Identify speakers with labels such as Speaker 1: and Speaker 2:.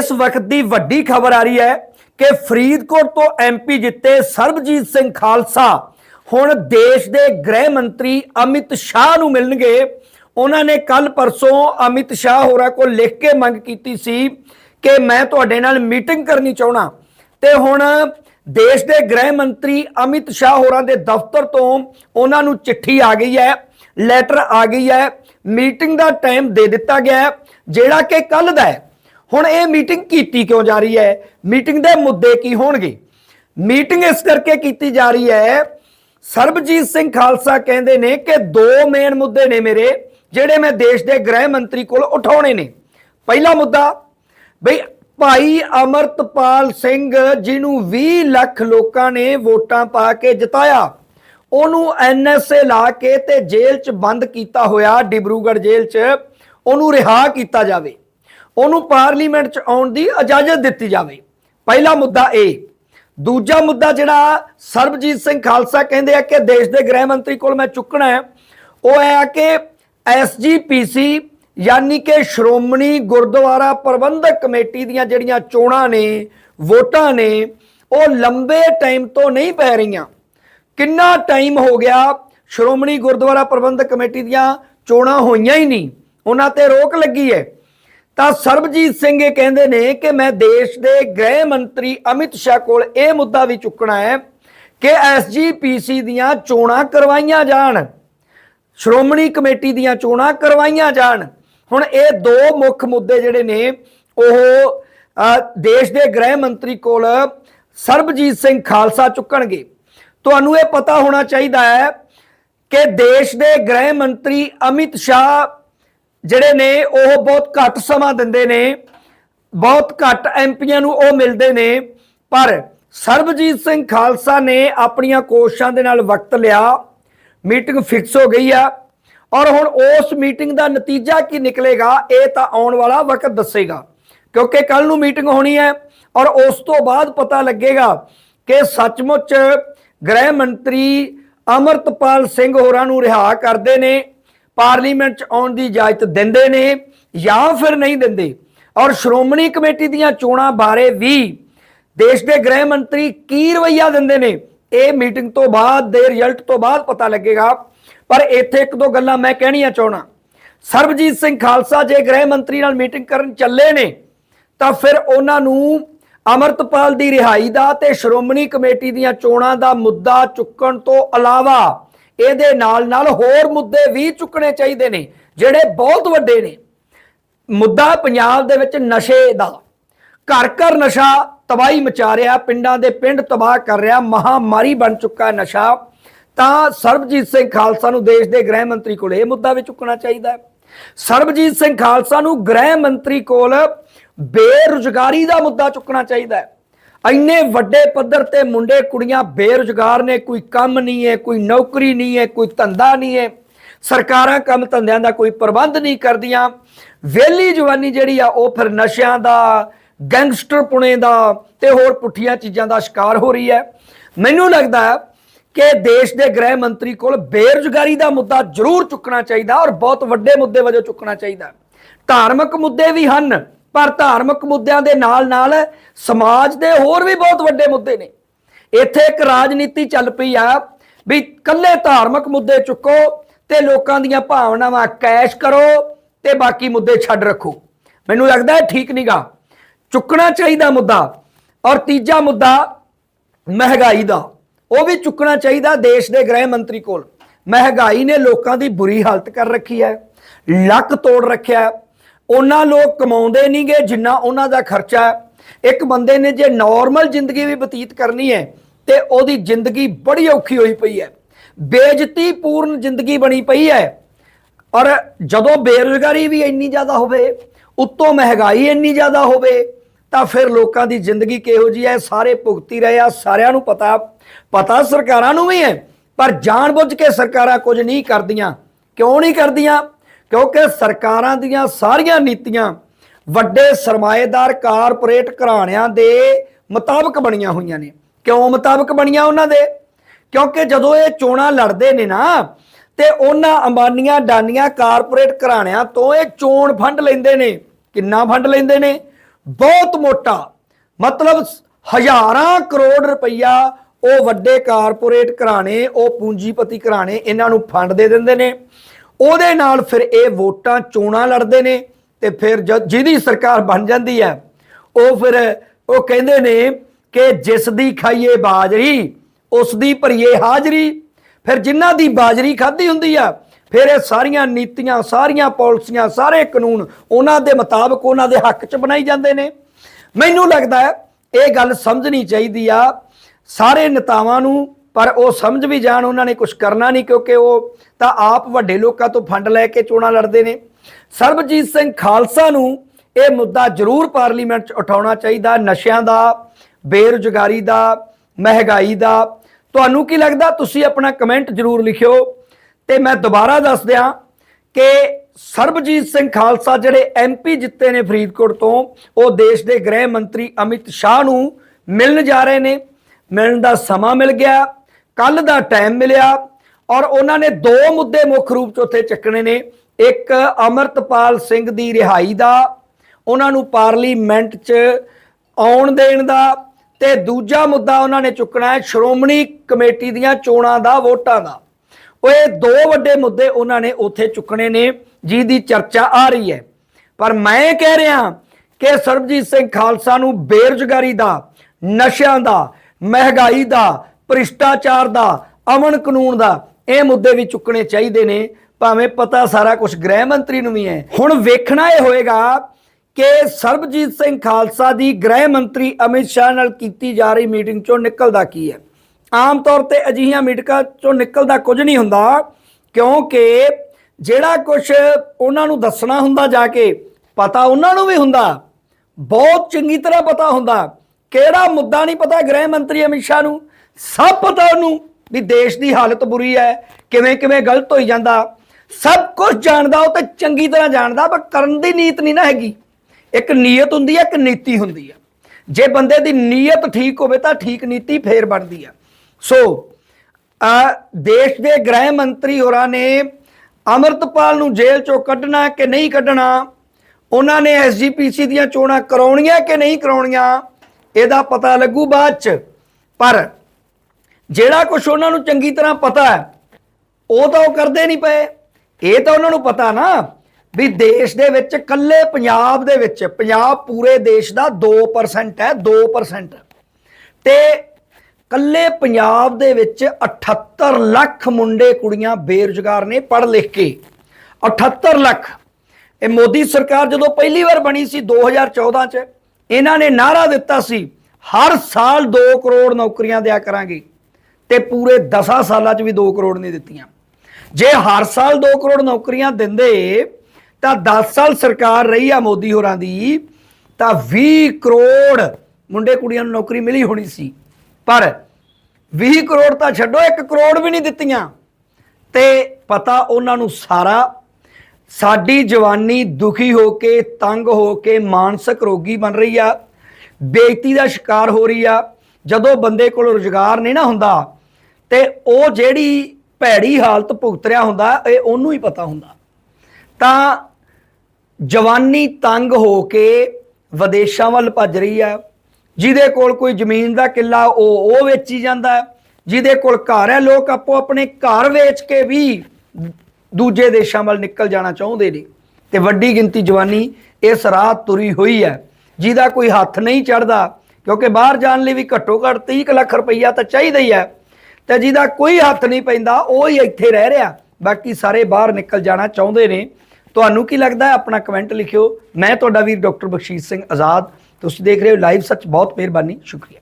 Speaker 1: ਇਸ ਵਕਤ ਦੀ ਵੱਡੀ ਖਬਰ ਆ ਰਹੀ ਹੈ ਕਿ ਫਰੀਦਕੋਟ ਤੋਂ ਐਮਪੀ ਜਿੱਤੇ ਸਰਬਜੀਤ ਸਿੰਘ ਖਾਲਸਾ, ਹੁਣ ਦੇਸ਼ ਦੇ ਗ੍ਰਹਿ ਮੰਤਰੀ ਅਮਿਤ ਸ਼ਾਹ ਨੂੰ ਮਿਲਣਗੇ। ਉਹਨਾਂ ਨੇ ਕੱਲ ਪਰਸੋਂ ਅਮਿਤ ਸ਼ਾਹ ਹੋਰਾਂ ਕੋਲ ਲਿਖ ਕੇ ਮੰਗ ਕੀਤੀ ਸੀ ਕਿ ਮੈਂ ਤੁਹਾਡੇ ਨਾਲ ਮੀਟਿੰਗ ਕਰਨੀ ਚਾਹਣਾ ਤੇ ਹੁਣ ਦੇਸ਼ ਦੇ ਗ੍ਰਹਿ ਮੰਤਰੀ ਅਮਿਤ ਸ਼ਾਹ ਹੋਰਾਂ ਦੇ ਦਫ਼ਤਰ ਤੋਂ ਉਹਨਾਂ ਨੂੰ ਚਿੱਠੀ ਆ ਗਈ ਹੈ, ਲੈਟਰ ਆ ਗਈ ਹੈ। ਮੀਟਿੰਗ ਦਾ ਟਾਈਮ ਦੇ ਦਿੱਤਾ ਗਿਆ ਜਿਹੜਾ ਕਿ ਕੱਲ ਦਾ ਹੈ। ਹੁਣ ਇਹ ਮੀਟਿੰਗ ਕੀਤੀ ਕਿਉਂ ਜਾ ਰਹੀ ਹੈ? ਮੀਟਿੰਗ ਦੇ ਮੁੱਦੇ ਕੀ ਹੋਣਗੇ? ਮੀਟਿੰਗ ਇਸ ਕਰਕੇ ਕੀਤੀ ਜਾ ਰਹੀ ਹੈ, ਸਰਬਜੀਤ ਸਿੰਘ ਖਾਲਸਾ ਕਹਿੰਦੇ ਨੇ ਕਿ ਦੋ ਮੇਨ ਮੁੱਦੇ ਨੇ ਮੇਰੇ, ਜਿਹੜੇ ਮੈਂ ਦੇਸ਼ ਦੇ ਗ੍ਰਹਿ ਮੰਤਰੀ ਕੋਲ ਉਠਾਉਣੇ ਨੇ। ਪਹਿਲਾ ਮੁੱਦਾ, ਬਈ ਭਾਈ ਅਮਰਤਪਾਲ ਸਿੰਘ ਜਿਹਨੂੰ 20 ਲੱਖ ਲੋਕਾਂ ਨੇ ਵੋਟਾਂ ਪਾ ਕੇ ਜਿਤਾਇਆ, ਉਹਨੂੰ ਐਨਐਸਏ ਲਾ ਕੇ ਤੇ ਜੇਲ੍ਹ 'ਚ ਬੰਦ ਕੀਤਾ ਹੋਇਆ, ਡਿਬਰੂਗੜ੍ਹ ਜੇਲ੍ਹ 'ਚ, ਉਹਨੂੰ ਰਿਹਾ ਕੀਤਾ ਜਾਵੇ। ਉਹਨੂੰ ਪਾਰਲੀਮੈਂਟ 'ਚ ਆਉਣ ਦੀ ਇਜਾਜ਼ਤ ਦਿੱਤੀ ਜਾਵੇ। ਪਹਿਲਾ ਮੁੱਦਾ ਇਹ ਦੂਜਾ ਮੁੱਦਾ ਜਿਹੜਾ ਸਰਬਜੀਤ ਸਿੰਘ ਖਾਲਸਾ ਕਹਿੰਦੇ ਆ ਕਿ ਦੇਸ਼ ਦੇ ਗ੍ਰਹਿ ਮੰਤਰੀ ਕੋਲ ਮੈਂ ਚੁੱਕਣਾ ਹੈ ਉਹ ਹੈ ਕਿ ਐਸਜੀਪੀਸੀ ਯਾਨੀ ਕਿ ਸ਼੍ਰੋਮਣੀ ਗੁਰਦੁਆਰਾ ਪ੍ਰਬੰਧਕ ਕਮੇਟੀ ਦੀਆਂ ਜਿਹੜੀਆਂ ਚੋਣਾਂ ਨੇ, ਵੋਟਾਂ ਨੇ, ਉਹ ਲੰਬੇ ਟਾਈਮ ਤੋਂ ਨਹੀਂ ਪੈ ਰਹੀਆਂ। ਕਿੰਨਾ ਟਾਈਮ ਹੋ ਗਿਆ ਸ਼੍ਰੋਮਣੀ ਗੁਰਦੁਆਰਾ ਪ੍ਰਬੰਧਕ ਕਮੇਟੀ ਦੀਆਂ ਚੋਣਾਂ ਹੋਈਆਂ ਹੀ ਨਹੀਂ। ਉਹਨਾਂ ਤੇ ਰੋਕ ਲੱਗੀ ਹੈ। ਤਾਂ ਸਰਬਜੀਤ ਸਿੰਘ ਇਹ ਕਹਿੰਦੇ ਨੇ ਕਿ ਮੈਂ ਦੇਸ਼ ਦੇ ਗ੍ਰਹਿ ਮੰਤਰੀ ਅਮਿਤ ਸ਼ਾਹ ਕੋਲ ਇਹ ਮੁੱਦਾ ਵੀ ਚੁੱਕਣਾ ਹੈ ਕਿ ਐਸਜੀਪੀਸੀ ਦੀਆਂ ਚੋਣਾਂ ਕਰਵਾਈਆਂ ਜਾਣ। ਸ਼੍ਰੋਮਣੀ ਕਮੇਟੀ ਦੀਆਂ ਚੋਣਾਂ ਕਰਵਾਈਆਂ ਜਾਣ। ਹੁਣ ਇਹ ਦੋ ਮੁੱਖ ਮੁੱਦੇ ਜਿਹੜੇ ਨੇ, ਉਹ ਦੇਸ਼ ਦੇ ਗ੍ਰਹਿ ਮੰਤਰੀ ਕੋਲ ਸਰਬਜੀਤ ਸਿੰਘ ਖਾਲਸਾ ਚੁੱਕਣਗੇ। ਤੁਹਾਨੂੰ ਇਹ ਪਤਾ ਹੋਣਾ ਚਾਹੀਦਾ ਹੈ ਕਿ ਦੇਸ਼ ਦੇ ਗ੍ਰਹਿ ਮੰਤਰੀ ਅਮਿਤ ਸ਼ਾਹ ਜਿਹੜੇ ਨੇ, ਉਹ ਬਹੁਤ ਘੱਟ ਸਮਾਂ ਦਿੰਦੇ ਨੇ, ਬਹੁਤ ਘੱਟ ਐਮਪੀਆਂ ਨੂੰ ਉਹ ਮਿਲਦੇ ਨੇ, ਪਰ ਸਰਬਜੀਤ ਸਿੰਘ ਖਾਲਸਾ ਨੇ ਆਪਣੀਆਂ ਕੋਸ਼ਿਸ਼ਾਂ ਦੇ ਨਾਲ ਵਕਤ ਲਿਆ, ਮੀਟਿੰਗ ਫਿਕਸ ਹੋ ਗਈ ਆ, ਔਰ ਹੁਣ ਉਸ ਮੀਟਿੰਗ ਦਾ ਨਤੀਜਾ ਕੀ ਨਿਕਲੇਗਾ, ਇਹ ਤਾਂ ਆਉਣ ਵਾਲਾ ਵਕਤ ਦੱਸੇਗਾ, ਕਿਉਂਕਿ ਕੱਲ ਨੂੰ ਮੀਟਿੰਗ ਹੋਣੀ ਹੈ, ਔਰ ਉਸ ਤੋਂ ਬਾਅਦ ਪਤਾ ਲੱਗੇਗਾ ਕਿ ਸੱਚਮੁੱਚ ਗ੍ਰਹਿ ਮੰਤਰੀ ਅਮਰਤਪਾਲ ਸਿੰਘ ਹੋਰਾਂ ਨੂੰ ਰਿਹਾ ਕਰਦੇ ਨੇ ਪਾਰਲੀਮੈਂਟ ਚ ਆਉਣ ਦੀ ਇਜਾਜ਼ਤ ਦਿੰਦੇ ਨੇ ਜਾਂ ਫਿਰ ਨਹੀਂ ਦਿੰਦੇ? ਔਰ ਸ਼੍ਰੋਮਣੀ ਕਮੇਟੀ ਦੀਆਂ ਚੋਣਾਂ ਬਾਰੇ ਵੀ ਦੇਸ਼ ਦੇ ਗ੍ਰਹਿ ਮੰਤਰੀ ਕੀ ਰਵਈਆ ਦਿੰਦੇ ਨੇ? ਇਹ ਮੀਟਿੰਗ ਤੋਂ ਬਾਅਦ, ਦੇ ਰਿਜ਼ਲਟ ਤੋਂ ਬਾਅਦ ਪਤਾ ਲੱਗੇਗਾ। ਪਰ ਇੱਥੇ ਇੱਕ ਦੋ ਗੱਲਾਂ ਮੈਂ ਕਹਿਣੀਆਂ ਚਾਹਣਾ ਸਰਬਜੀਤ ਸਿੰਘ ਖਾਲਸਾ ਜੇ ਗ੍ਰਹਿ ਮੰਤਰੀ ਨਾਲ ਮੀਟਿੰਗ ਕਰਨ ਚੱਲੇ ਨੇ, ਤਾਂ ਫਿਰ ਉਹਨਾਂ ਨੂੰ ਅਮਰਤਪਾਲ ਦੀ ਰਿਹਾਈ ਦਾ ਤੇ ਸ਼੍ਰੋਮਣੀ ਕਮੇਟੀ ਦੀਆਂ ਚੋਣਾਂ ਦਾ ਮੁੱਦਾ ਚੁੱਕਣ ਤੋਂ ਇਲਾਵਾ ਇਹਦੇ ਨਾਲ ਨਾਲ ਹੋਰ ਮੁੱਦੇ ਵੀ ਚੁੱਕਣੇ ਚਾਹੀਦੇ ਨੇ, ਜਿਹੜੇ ਬਹੁਤ ਵੱਡੇ ਨੇ। ਮੁੱਦਾ ਪੰਜਾਬ ਦੇ ਵਿੱਚ ਨਸ਼ੇ ਦਾ। ਘਰ ਘਰ ਨਸ਼ਾ ਤਬਾਹੀ ਮਚਾ ਰਿਹਾ, ਪਿੰਡਾਂ ਦੇ ਪਿੰਡ ਤਬਾਹ ਕਰ ਰਿਹਾ, ਮਹਾਮਾਰੀ ਬਣ ਚੁੱਕਾ ਨਸ਼ਾ। ਤਾਂ ਸਰਬਜੀਤ ਸਿੰਘ ਖਾਲਸਾ ਨੂੰ ਦੇਸ਼ ਦੇ ਗ੍ਰਹਿ ਮੰਤਰੀ ਕੋਲ ਇਹ ਮੁੱਦਾ ਵੀ ਚੁੱਕਣਾ ਚਾਹੀਦਾ ਹੈ। ਸਰਬਜੀਤ ਸਿੰਘ ਖਾਲਸਾ ਨੂੰ ਗ੍ਰਹਿ ਮੰਤਰੀ ਕੋਲ ਬੇਰੁਜ਼ਗਾਰੀ ਦਾ ਮੁੱਦਾ ਚੁੱਕਣਾ ਚਾਹੀਦਾ ਹੈ। ਇੰਨੇ ਵੱਡੇ ਪੱਧਰ ਤੇ ਮੁੰਡੇ ਕੁੜੀਆਂ ਬੇਰੁਜ਼ਗਾਰ ਨੇ, ਕੋਈ ਕੰਮ ਨਹੀਂ ਹੈ, ਕੋਈ ਨੌਕਰੀ ਨਹੀਂ ਹੈ, ਕੋਈ ਧੰਦਾ ਨਹੀਂ ਹੈ, ਸਰਕਾਰਾਂ ਕੰਮ ਧੰਦਿਆਂ ਦਾ ਕੋਈ ਪ੍ਰਬੰਧ ਨਹੀਂ ਕਰਦੀਆਂ। ਵਿਹਲੀ ਜਵਾਨੀ ਜਿਹੜੀ ਆ, ਉਹ ਫਿਰ ਨਸ਼ਿਆਂ ਦਾ, ਗੈਂਗਸਟਰ ਪੁਣੇ ਦਾ ਤੇ ਹੋਰ ਪੁੱਠੀਆਂ ਚੀਜ਼ਾਂ ਦਾ ਸ਼ਿਕਾਰ ਹੋ ਰਹੀ ਹੈ। ਮੈਨੂੰ ਲੱਗਦਾ ਹੈ ਕਿ ਦੇਸ਼ ਦੇ ਗ੍ਰਹਿ ਮੰਤਰੀ ਕੋਲ ਬੇਰੁਜ਼ਗਾਰੀ ਦਾ ਮੁੱਦਾ ਜ਼ਰੂਰ ਚੁੱਕਣਾ ਚਾਹੀਦਾ ਔਰ ਬਹੁਤ ਵੱਡੇ ਮੁੱਦੇ ਵਜੋਂ ਚੁੱਕਣਾ ਚਾਹੀਦਾ। ਧਾਰਮਿਕ ਮੁੱਦੇ ਵੀ ਹਨ। ਪਰ ਧਾਰਮਿਕ ਮੁੱਦਿਆਂ ਦੇ ਨਾਲ-ਨਾਲ ਸਮਾਜ ਦੇ ਹੋਰ ਵੀ ਬਹੁਤ ਵੱਡੇ ਮੁੱਦੇ ਨੇ। ਇੱਥੇ ਇੱਕ ਰਾਜਨੀਤੀ ਚੱਲ ਪਈ ਆ ਵੀ ਕੱਲੇ ਧਾਰਮਿਕ ਮੁੱਦੇ ਚੁੱਕੋ ਤੇ ਲੋਕਾਂ ਦੀਆਂ ਭਾਵਨਾਵਾਂ ਕੈਸ਼ ਕਰੋ ਤੇ ਬਾਕੀ ਮੁੱਦੇ ਛੱਡ ਰੱਖੋ। ਮੈਨੂੰ ਲੱਗਦਾ ਹੈ ਠੀਕ ਨਹੀਂਗਾ ਚੁੱਕਣਾ ਚਾਹੀਦਾ ਮੁੱਦਾ ਔਰ ਤੀਜਾ ਮੁੱਦਾ ਮਹਿੰਗਾਈ ਦਾ। ਉਹ ਵੀ ਚੁੱਕਣਾ ਚਾਹੀਦਾ ਦੇਸ਼ ਦੇ ਗ੍ਰਹਿ ਮੰਤਰੀ ਕੋਲ। ਮਹਿੰਗਾਈ ਨੇ ਲੋਕਾਂ ਦੀ ਬੁਰੀ ਹਾਲਤ ਕਰ ਰੱਖੀ ਹੈ, ਲੱਕ ਤੋੜ ਰੱਖਿਆ ਉਹਨਾਂ ਲੋਕ ਕਮਾਉਂਦੇ ਨਹੀਂਗੇ ਜਿੰਨਾ ਉਹਨਾਂ ਦਾ ਖਰਚਾ ਇੱਕ ਬੰਦੇ ਨੇ ਜੇ ਨਾਰਮਲ ਜ਼ਿੰਦਗੀ ਵੀ ਬਤੀਤ ਕਰਨੀ ਹੈ, ਤੇ ਉਹਦੀ ਜ਼ਿੰਦਗੀ ਬੜੀ ਔਖੀ ਹੋਈ ਪਈ ਹੈ। ਬੇਇੱਜ਼ਤੀ ਪੂਰਨ ਜ਼ਿੰਦਗੀ ਬਣੀ ਪਈ ਹੈ। ਔਰ ਜਦੋਂ ਬੇਰੁਜ਼ਗਾਰੀ ਵੀ ਇੰਨੀ ਜ਼ਿਆਦਾ ਹੋਵੇ, ਉੱਤੋਂ ਮਹਿੰਗਾਈ ਇੰਨੀ ਜ਼ਿਆਦਾ ਹੋਵੇ, ਤਾਂ ਫਿਰ ਲੋਕਾਂ ਦੀ ਜ਼ਿੰਦਗੀ ਕਿਹੋ ਜੀ ਹੈ? ਸਾਰੇ ਭੁਗਤੀ ਰਹੇ ਆ, ਸਾਰਿਆਂ ਨੂੰ ਪਤਾ। ਪਤਾ ਸਰਕਾਰਾਂ ਨੂੰ ਵੀ ਹੈ, ਪਰ ਜਾਣਬੁੱਝ ਕੇ ਸਰਕਾਰਾਂ ਕੁਝ ਨਹੀਂ ਕਰਦੀਆਂ। ਕਿਉਂ ਨਹੀਂ ਕਰਦੀਆਂ? ਕਿਉਂਕਿ ਸਰਕਾਰਾਂ ਦੀਆਂ ਸਾਰੀਆਂ ਨੀਤੀਆਂ ਵੱਡੇ ਸਰਮਾਏਦਾਰ ਕਾਰਪੋਰੇਟ ਘਰਾਣਿਆਂ ਦੇ ਮੁਤਾਬਕ ਬਣੀਆਂ ਹੋਈਆਂ ਨੇ। ਕਿਉਂ ਮੁਤਾਬਕ ਬਣੀਆਂ ਉਹਨਾਂ ਦੇ? ਕਿਉਂਕਿ ਜਦੋਂ ਇਹ ਚੋਣਾਂ ਲੜਦੇ ਨੇ ਨਾ, ਤੇ ਉਹਨਾਂ ਅੰਬਾਨੀਆਂ, ਡਾਨੀਆਂ ਕਾਰਪੋਰੇਟ ਘਰਾਣਿਆਂ ਤੋਂ ਇਹ ਚੋਣ ਫੰਡ ਲੈਂਦੇ ਨੇ। ਕਿੰਨਾ ਫੰਡ ਲੈਂਦੇ ਨੇ? ਬਹੁਤ ਮੋਟਾ। ਮਤਲਬ ਹਜ਼ਾਰਾਂ ਕਰੋੜ ਰੁਪਈਆ ਉਹ ਵੱਡੇ ਕਾਰਪੋਰੇਟ ਘਰਾਣੇ, ਉਹ ਪੂੰਜੀਪਤੀ ਘਰਾਣੇ ਇਹਨਾਂ ਨੂੰ ਫੰਡ ਦੇ ਦਿੰਦੇ ਨੇ। ਉਹਦੇ ਨਾਲ ਫਿਰ ਇਹ ਵੋਟਾਂ ਚੋਣਾਂ ਲੜਦੇ ਨੇ ਤੇ ਫਿਰ ਜਦ ਜਿਹਦੀ ਸਰਕਾਰ ਬਣ ਜਾਂਦੀ ਹੈ, ਉਹ ਫਿਰ ਉਹ ਕਹਿੰਦੇ ਨੇ ਕਿ ਜਿਸ ਦੀ ਖਾਈਏ ਬਾਜਰੀ, ਉਸ ਦੀ ਭਰੀਏ ਹਾਜ਼ਰੀ। ਫਿਰ ਜਿਨ੍ਹਾਂ ਦੀ ਬਾਜਰੀ ਖਾਧੀ ਹੁੰਦੀ ਆ, ਫਿਰ ਇਹ ਸਾਰੀਆਂ ਨੀਤੀਆਂ, ਸਾਰੀਆਂ ਪਾਲਿਸੀਆਂ, ਸਾਰੇ ਕਾਨੂੰਨ ਉਹਨਾਂ ਦੇ ਮੁਤਾਬਕ ਉਹਨਾਂ ਦੇ ਹੱਕ 'ਚ ਬਣਾਈ ਜਾਂਦੇ ਨੇ। ਮੈਨੂੰ ਲੱਗਦਾ ਹੈ ਇਹ ਗੱਲ ਸਮਝਣੀ ਚਾਹੀਦੀ ਆ, ਸਾਰੇ ਨੇਤਾਵਾਂ ਨੂੰ ਪਰ ਉਹ ਸਮਝ ਵੀ ਜਾਣ ਉਹਨਾਂ ਨੇ ਕੁਝ ਕਰਨਾ ਨਹੀਂ ਕਿਉਂਕਿ ਉਹ ਤਾਂ ਆਪ ਵੱਡੇ ਲੋਕਾਂ ਤੋਂ ਫੰਡ ਲੈ ਕੇ ਚੋਣਾਂ ਲੜਦੇ ਨੇ। ਸਰਬਜੀਤ ਸਿੰਘ ਖਾਲਸਾ ਨੂੰ ਇਹ ਮੁੱਦਾ ਜ਼ਰੂਰ ਪਾਰਲੀਮੈਂਟ 'ਚ ਉਠਾਉਣਾ ਚਾਹੀਦਾ। ਨਸ਼ਿਆਂ ਦਾ, ਬੇਰੁਜ਼ਗਾਰੀ ਦਾ, ਮਹਿੰਗਾਈ ਦਾ। ਤੁਹਾਨੂੰ ਕੀ ਲੱਗਦਾ? ਤੁਸੀਂ ਆਪਣਾ ਕਮੈਂਟ ਜ਼ਰੂਰ ਲਿਖਿਓ। ਤੇ ਮੈਂ ਦੁਬਾਰਾ ਦੱਸ ਦਿਆਂ ਕਿ ਸਰਬਜੀਤ ਸਿੰਘ ਖਾਲਸਾ ਜਿਹੜੇ ਐਮਪੀ ਜਿੱਤੇ ਨੇ ਫਰੀਦਕੋਟ ਤੋਂ, ਉਹ ਦੇਸ਼ ਦੇ ਗ੍ਰਹਿ ਮੰਤਰੀ ਅਮਿਤ ਸ਼ਾਹ ਨੂੰ ਮਿਲਣ ਜਾ ਰਹੇ ਨੇ। ਮਿਲਣ ਦਾ ਸਮਾਂ ਮਿਲ ਗਿਆ। ਕੱਲ ਦਾ ਟਾਈਮ ਮਿਲਿਆ ਔਰ ਉਹਨਾਂ ਨੇ ਦੋ ਮੁੱਦੇ ਮੁੱਖ ਰੂਪ ਚ ਉੱਥੇ ਚੱਕਣੇ ਨੇ। ਇੱਕ ਅਮਰਤਪਾਲ ਸਿੰਘ ਦੀ ਰਿਹਾਈ ਦਾ, ਉਹਨਾਂ ਨੂੰ ਪਾਰਲੀਮੈਂਟ 'ਚ ਆਉਣ ਦੇਣ ਦਾ ਤੇ ਦੂਜਾ ਮੁੱਦਾ ਉਹਨਾਂ ਨੇ ਚੁੱਕਣਾ ਹੈ ਸ਼੍ਰੋਮਣੀ ਕਮੇਟੀ ਦੀਆਂ ਚੋਣਾਂ ਦਾ, ਵੋਟਾਂ ਦਾ। ਉਹ ਇਹ ਦੋ ਵੱਡੇ ਮੁੱਦੇ ਉਹਨਾਂ ਨੇ ਉੱਥੇ ਚੁੱਕਣੇ ਨੇ, ਜਿਹਦੀ ਚਰਚਾ ਆ ਰਹੀ ਹੈ। ਪਰ ਮੈਂ ਕਹਿ ਰਿਹਾ ਕਿ ਸਰਬਜੀਤ ਸਿੰਘ ਖਾਲਸਾ ਨੂੰ ਬੇਰੁਜ਼ਗਾਰੀ ਦਾ, ਨਸ਼ਿਆਂ ਦਾ, ਮਹਿੰਗਾਈ ਦਾ ਭ੍ਰਿਸ਼ਟਾਚਾਰ ਦਾ, ਅਮਨ ਕਾਨੂੰਨ ਦਾ, ਇਹ ਮੁੱਦੇ ਵੀ ਚੁੱਕਣੇ ਚਾਹੀਦੇ ਨੇ। ਭਾਵੇਂ ਪਤਾ ਸਾਰਾ ਕੁਝ ਗ੍ਰਹਿ ਮੰਤਰੀ ਨੂੰ ਵੀ ਹੈ। ਹੁਣ ਵੇਖਣਾ ਇਹ ਹੋਏਗਾ ਕਿ ਸਰਬਜੀਤ ਸਿੰਘ ਖਾਲਸਾ ਦੀ ਗ੍ਰਹਿ ਮੰਤਰੀ ਅਮਿਤ ਸ਼ਾਹ ਨਾਲ ਕੀਤੀ ਜਾ ਰਹੀ ਮੀਟਿੰਗ ਚੋਂ ਨਿਕਲਦਾ ਕੀ ਹੈ? ਆਮ ਤੌਰ ਤੇ ਅਜਿਹੀਆਂ ਮੀਟਿੰਗਾਂ ਚੋਂ ਨਿਕਲਦਾ ਕੁਝ ਨਹੀਂ ਹੁੰਦਾ, ਕਿਉਂਕਿ ਜਿਹੜਾ ਕੁਝ ਉਹਨਾਂ ਨੂੰ ਦੱਸਣਾ ਹੁੰਦਾ ਜਾ ਕੇ, ਪਤਾ ਉਹਨਾਂ ਨੂੰ ਵੀ ਹੁੰਦਾ। ਬਹੁਤ ਚੰਗੀ ਤਰ੍ਹਾਂ ਪਤਾ ਹੁੰਦਾ। ਕਿਹੜਾ ਮੁੱਦਾ ਨਹੀਂ ਪਤਾ ਗ੍ਰਹਿ ਮੰਤਰੀ ਅਮਿਤ ਸ਼ਾਹ ਨੂੰ? ਸਭ ਪਤਾ ਉਹਨੂੰ ਵੀ ਦੇਸ਼ ਦੀ ਹਾਲਤ ਬੁਰੀ ਹੈ ਕਿਵੇਂ ਕਿਵੇਂ ਗਲਤ ਹੋਈ ਜਾਂਦਾ। ਸਭ ਕੁਝ ਜਾਣਦਾ ਉਹ ਤੇ ਚੰਗੀ ਤਰ੍ਹਾਂ ਜਾਣਦਾ ਪਰ ਕਰਨ ਦੀ ਨੀਤ ਨਹੀਂ ਨਾ ਹੈਗੀ। ਇੱਕ ਨੀਅਤ ਹੁੰਦੀ ਹੈ ਇੱਕ ਨੀਤੀ ਹੁੰਦੀ ਹੈ। ਜੇ ਬੰਦੇ ਦੀ ਨੀਅਤ ਠੀਕ ਹੋਵੇ ਤਾਂ ਠੀਕ ਨੀਤੀ ਫੇਰ ਬਣਦੀ ਆ ਸੋ ਅ, ਦੇਸ਼ ਦੇ ਗ੍ਰਹਿ ਮੰਤਰੀ ਹੋਰਾਂ ਨੇ ਅਮਰਤਪਾਲ ਨੂੰ ਜੇਲ੍ਹ ਚੋਂ ਕੱਢਣਾ ਕਿ ਨਹੀਂ ਕੱਢਣਾ ਉਹਨਾਂ ਨੇ ਐਸਜੀਪੀਸੀ ਦੀਆਂ ਚੋਣਾਂ ਕਰਾਉਣੀਆਂ ਕਿ ਨਹੀਂ ਕਰਾਉਣੀਆਂ ਇਹਦਾ ਪਤਾ ਲੱਗੂ ਬਾਅਦ ਚ। ਪਰ ਜਿਹੜਾ ਕੁਝ ਉਹਨਾਂ ਨੂੰ ਚੰਗੀ ਤਰ੍ਹਾਂ ਪਤਾ ਹੈ, ਉਹ ਤਾਂ ਉਹ ਕਰਦੇ ਨਹੀਂ ਪਏ। ਇਹ ਤਾਂ ਉਹਨਾਂ ਨੂੰ ਪਤਾ ਨਾ ਵੀ ਦੇਸ਼ ਦੇ ਵਿੱਚ ਕੱਲੇ ਪੰਜਾਬ ਦੇ ਵਿੱਚ, ਪੰਜਾਬ ਪੂਰੇ ਦੇਸ਼ ਦਾ 2% ਹੈ 2% ਤੇ ਕੱਲੇ ਪੰਜਾਬ ਦੇ ਵਿੱਚ 78 ਲੱਖ ਮੁੰਡੇ ਕੁੜੀਆਂ ਬੇਰੁਜ਼ਗਾਰ ਨੇ ਪੜ੍ਹ ਲਿਖ ਕੇ। 78 ਲੱਖ। ਇਹ ਮੋਦੀ ਸਰਕਾਰ ਜਦੋਂ ਪਹਿਲੀ ਵਾਰ ਬਣੀ ਸੀ 2014 ਚ, ਇਹਨਾਂ ਨੇ ਨਾਰਾ ਦਿੱਤਾ ਸੀ, ਹਰ ਸਾਲ 2 ਕਰੋੜ ਨੌਕਰੀਆਂ ਦਿਆ ਕਰਾਂਗੇ। ਤੇ ਪੂਰੇ 10 ਸਾਲਾਂ ਚ ਵੀ 2 ਕਰੋੜ ਨਹੀਂ ਦਿੱਤੀਆਂ। ਜੇ ਹਰ ਸਾਲ 2 ਕਰੋੜ ਨੌਕਰੀਆਂ ਦਿੰਦੇ, ਤਾਂ 10 ਸਾਲ ਸਰਕਾਰ ਰਹੀ ਆ ਮੋਦੀ ਹੋਰਾਂ ਦੀ, ਤਾਂ 20 ਕਰੋੜ ਮੁੰਡੇ ਕੁੜੀਆਂ ਨੂੰ ਨੌਕਰੀ ਮਿਲੀ ਹੋਣੀ ਸੀ। ਪਰ 20 ਕਰੋੜ ਤਾਂ ਛੱਡੋ 1 ਕਰੋੜ ਵੀ ਨਹੀਂ ਦਿੱਤੀਆਂ। ਤੇ ਪਤਾ ਉਹਨਾਂ ਨੂੰ ਸਾਰਾ, ਸਾਡੀ ਜਵਾਨੀ ਦੁਖੀ ਹੋ ਕੇ, ਤੰਗ ਹੋ ਕੇ ਮਾਨਸਿਕ ਰੋਗੀ ਬਣ ਰਹੀ ਆ। ਬੇਇੱਜ਼ਤੀ ਦਾ ਸ਼ਿਕਾਰ ਹੋ ਰਹੀ ਆ। ਜਦੋਂ ਬੰਦੇ ਕੋਲ ਰੁਜ਼ਗਾਰ ਨਹੀਂ ਨਾ ਹੁੰਦਾ ਉਹ ਜਿਹੜੀ ਭੈੜੀ ਹਾਲਤ ਭੁਗਤ ਰਿਹਾ ਹੁੰਦਾ, ਇਹ ਉਹਨੂੰ ਹੀ ਪਤਾ ਹੁੰਦਾ। ਤਾਂ ਜਵਾਨੀ ਤੰਗ ਹੋ ਕੇ ਵਿਦੇਸ਼ਾਂ ਵੱਲ ਭੱਜ ਰਹੀ ਹੈ। ਜਿਹਦੇ ਕੋਲ ਕੋਈ ਜ਼ਮੀਨ ਦਾ ਕਿੱਲਾ, ਉਹ ਉਹ ਵੇਚੀ ਜਾਂਦਾ ਹੈ। ਜਿਹਦੇ ਕੋਲ ਘਰ ਹੈ, ਲੋਕ ਆਪੋ ਆਪਣੇ ਘਰ ਵੇਚ ਕੇ ਵੀ ਦੂਜੇ ਦੇਸ਼ਾਂ ਵੱਲ ਨਿਕਲ ਜਾਣਾ ਚਾਹੁੰਦੇ ਨੇ। ਤੇ ਵੱਡੀ ਗਿਣਤੀ ਜਵਾਨੀ ਇਸ ਰਾਹ ਤੁਰੀ ਹੋਈ ਹੈ। ਜਿਹਦਾ ਕੋਈ ਹੱਥ ਨਹੀਂ ਚੜਦਾ, ਕਿਉਂਕਿ ਬਾਹਰ ਜਾਣ ਲਈ ਵੀ ਘੱਟੋ ਘੱਟ 30 ਕੁ ਲੱਖ ਰੁਪਈਆ ਤਾਂ ਚਾਹੀਦਾ ਹੀ ਹੈ। ਤੇ ਜਿਹਦਾ ਕੋਈ ਹੱਥ ਨਹੀਂ ਪੈਂਦਾ, ਉਹ ਹੀ ਇੱਥੇ ਰਹਿ ਰਿਹਾ। ਬਾਕੀ ਸਾਰੇ ਬਾਹਰ ਨਿਕਲ ਜਾਣਾ ਚਾਹੁੰਦੇ ਨੇ। ਤੁਹਾਨੂੰ ਕੀ ਲੱਗਦਾ ਹੈ? ਆਪਣਾ ਕਮੈਂਟ ਲਿਖਿਓ। ਮੈਂ ਤੁਹਾਡਾ ਵੀਰ ਡਾਕਟਰ ਬਖਸ਼ੀਸ਼ ਸਿੰਘ ਆਜ਼ਾਦ। ਤੁਸੀਂ ਦੇਖ ਰਹੇ ਹੋ ਲਾਈਵ ਸੱਚ। ਬਹੁਤ ਮਿਹਰਬਾਨੀ। ਸ਼ੁਕਰੀਆ।